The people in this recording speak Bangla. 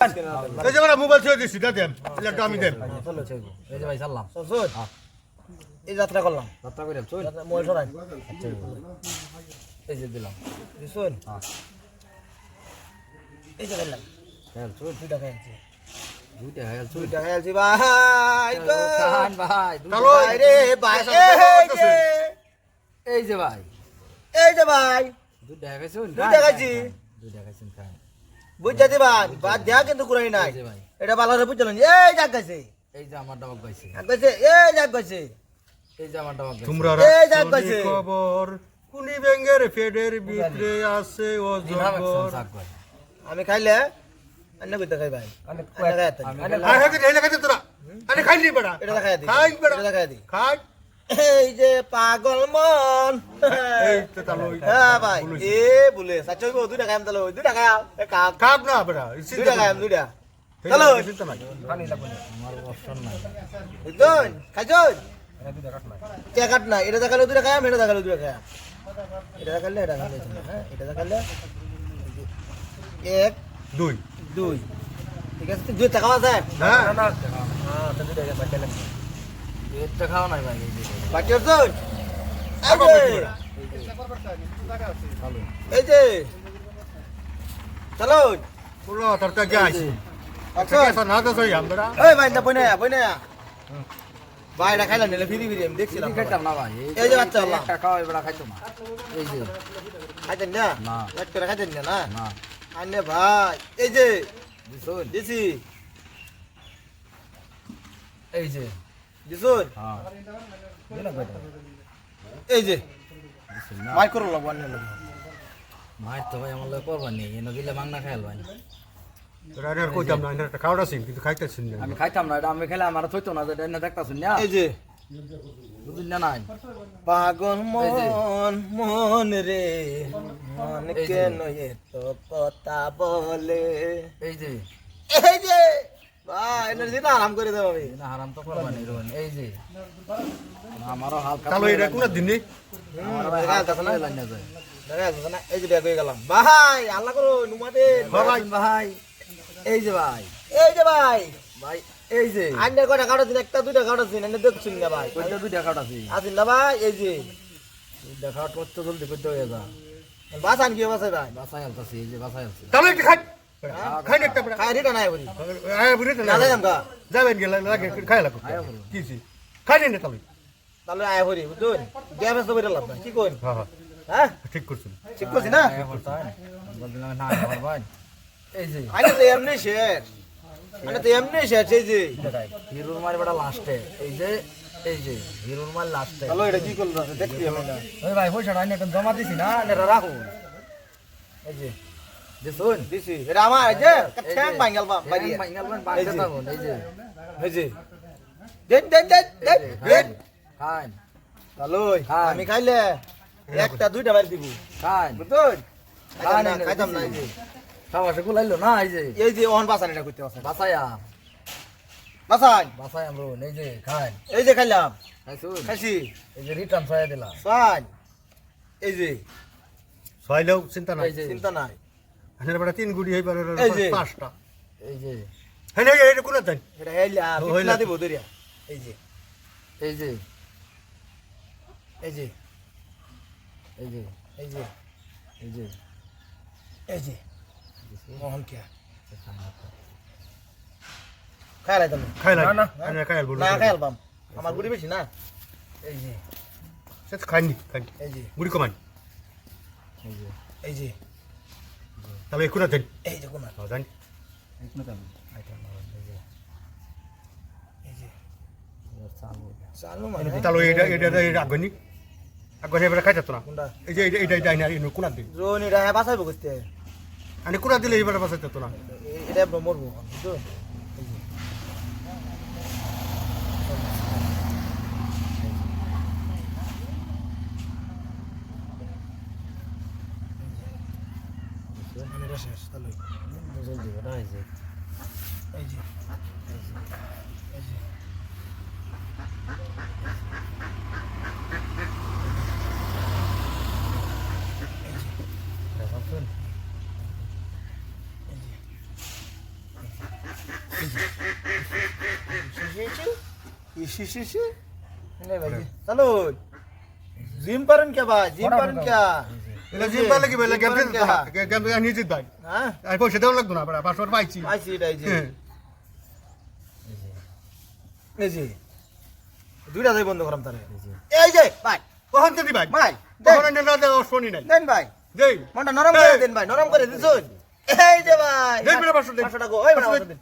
এই যে আমরা মোবাইল ছেড়ে দিচ্ছি দা দেন একটা আমি দেন। চলো চলো এই যে ভাই চাললাম শোন এই যাত্রা করলাম। যাত্রা করে চল। মোবাইল সরাই। আচ্ছা এই যে দিলাম। শোন হ্যাঁ এই যে করলাম খেয়াল চল। দুই টাকা আনছি। দুইটা খেয়াল চল দুই টাকা আনছি ভাই গো। ভাই দুইটা চলো। ভাই রে ভাই এই যে এই যে ভাই। এই যে ভাই। দুইটা খাইছুন? দুইটা খাইছি। দুইটা খাইছুন খান। বুঝতে দিবান বাদ দেয়া কিন্তু কুড়াই নাই। এটা ভালো করে বুঝলেন এই যাক গেছে। এই যে আমার পাইছে গেছে। এই যাক গেছে। এই যে আমার তোমরা এই যাক পাইছে। খবর কুনি ব্যাঙ্গের ফেডের ভিতরে আছে অজগর। আমি খাইলে? অন্য কইতে খাই ভাই। অন্য খাই আত্তা আমি আয় হাতে ঢেলে খাইতে তোরা। আরে খাইলি বেটা এটা দেখাই দি। খাই বেটা এটা দেখাই দি। খাই। এই যে পাগল মন। হ্যাঁ ভাই। এ বলে সাচ্চা হইব দুই টাকা তাহলে দুই টাকা কাপ না বেটা দুই টাকা আম দুইটা। চলো খাইছন না এটা দেখালে দুই টাকা আম এটা দেখালে দুই টাকা এটা দেখালে এটা দেখালে হ্যাঁ এটা দেখালে এক দুই। দুই। ঠিক আছে দুই টাকা আছে। হ্যাঁ। হ্যাঁ দুই টাকা এটা খাওয়া নাই ভাই এই যে। বাকি আছে? এই যে। ভালো এই যে। চলো। বলো তোর কা গাইস আচ্ছা আচ্ছা না তো সই আমরা এই ভাই না বইনা বইনা ভাই এটা খাইলাম নিলে ফিরি ফিরি আমি দেখছিলাম খাইতাম না ভাই এই যে বাচ্চা আল্লাহ। একটা খাওয়া এবার খাইতো না। এই যে। খাইতেন না? না। খাইতেন না না? না। আনে ভাই। এই যে। দিছি। এই যে। দিছুন? হ্যাঁ এই যে ভাই করো লাগবো আনে লাগবো মায়ের তো ভাই আমার লোক করবার নেই এনে গেলে মাংনা ভাই না আমি খাইতাম না এটা আমি খেলে আমার থইতো না এটা এনে দেখতাছুন না? এই যে বুঝুন না নাই? পাগল মন মন রে মন। কেন এত কথা বলে? এই যে। এই আরাম করে দেবো আমি না হারাম তো করবার নেই রোহন। এই যে। আমারও হালকা তাহলে এটা কোন দিন নেই? ভাই হালকা না? যায় দেখা যাচ্ছে না? এই যে ব্যাগ হয়ে গেলাম। ভাই আল্লাহ করো হ্যাঁ ভাই। ভাই এই যে ভাই। এই যে ভাই। ভাই এই যে। আইনের কটা কাটাছেন একটা দুইটা কাটাছেন এনে দেখছেন না ভাই। কইটা দুই টাকা আছে। আছেন না ভাই? এই যে। দেখা করতে জলদি করতে হয়ে যা বাসান কি বাসায় ভাই? বাসায় আলতাছি এই যে বাসায় তাহলে খাই। বুড়ি যাইলাম কা যাবেন গেলে লাগে খাই লাগো আয়া বলো। কিছি খাই না তাহলে তাহলে আয় হরি বুঝুন দেয়া ব্যস্ত করে লাভ নাই কি কইন হ্যাঁ হ্যাঁ হ্যাঁ ঠিক করছেন ঠিক করছি না বলদিলাম না আমার ভাই এই যে আইনে তো এমনি শেষ আইনে তো এমনি শেষ এই যে হিরোর মার বেটা লাস্টে এই যে এই যে হিরোর মার লাস্টে চলো এটা জমা দিছি না রাখো এই যে দেখুন দিছি। এটা আমার এই যে ঠ্যাং ভাঙাল বা বাইরে বাঙ্গাল বাঙ্গাল থাকুন এই যে। এই যে। দেন দেন দেন দেন দেন। খান খান। আমি খাইলে একটা দুইটা বাড়ি দিব। খান বুঝুন খান, খাইতাম না এনে খাইতাম না এই যে। খাওয়া সে গুলাইলো না এই যে। এই যে ওহন বাসান এটা করতে বাসান বাসায়া বাসান বাসায় আমরা এই যে খান এই যে খাইলাম। খাইছুন? খাইছি। এই যে রিটার্ন ছয়া দিলাম। সান এই যে। ছয়লেও চিন্তা নাই। যে। চিন্তা নাই। এখানে বেটা তিন গুড়ি হয়ে পারে এই যে। পাঁচটা এই যে হ্যাঁ, হ্যাঁ এটা কোন দেন এটা হেলা ও, বিছনা হইলা। দিব দরিয়া এই যে এই যে এই যে এই যে এই যে এই যে এই যে মোহন কে খাইলাই তুমি খাই না, না। না খাই বলব না খাই আমার গুড়ি বেশি না এই যে সে খাইনি খাইনি এই যে গুড়ি কমান এই যে এই যে তাহলে কোন দেন এই যে কোন। জানি। এখানে কেন আইটেম এই যে। এই যে। চালু। চালু মানে? তাহলে এটা এটা এটা আগুনি। আগুনি এবারে খাইতে তো না? এই যে এটা এটা না ইনো কোন দিন জোন এটা হ্যাঁ বাসাইব করতে। আমি কোন দিলে এবারে বাসাইতে তো না? এটা মরবো বুঝছ এই যে মানে এটা শেষ তাহলে জলদি বেটা এই যে এই যে এই যে দেখুন ইসি ইসি চলো জিম পারেন কে ভাই জিম পারেন কে এটা জিম পালে কি বলে গেম জিম পারেন কে? গেম নিজে ভাই হ্যাঁ? আর পয়সা দেওয়া লাগতো না বেটা পাসওয়ার্ড পাইছি। আইছি এটাই যে। হ্যাঁ। এই যে দুইটা যাই বন্ধ করাম তারে। এই যে। ভাই। কখন দিবি ভাই? ভাই কখন না দেওয়া শুনি নাই দেন ভাই। দেই। মনটা নরম করে দেন ভাই নরম করে দিছুন। এই যে ভাই দেন। পাঁচশো টাকা ওই দেন। দিন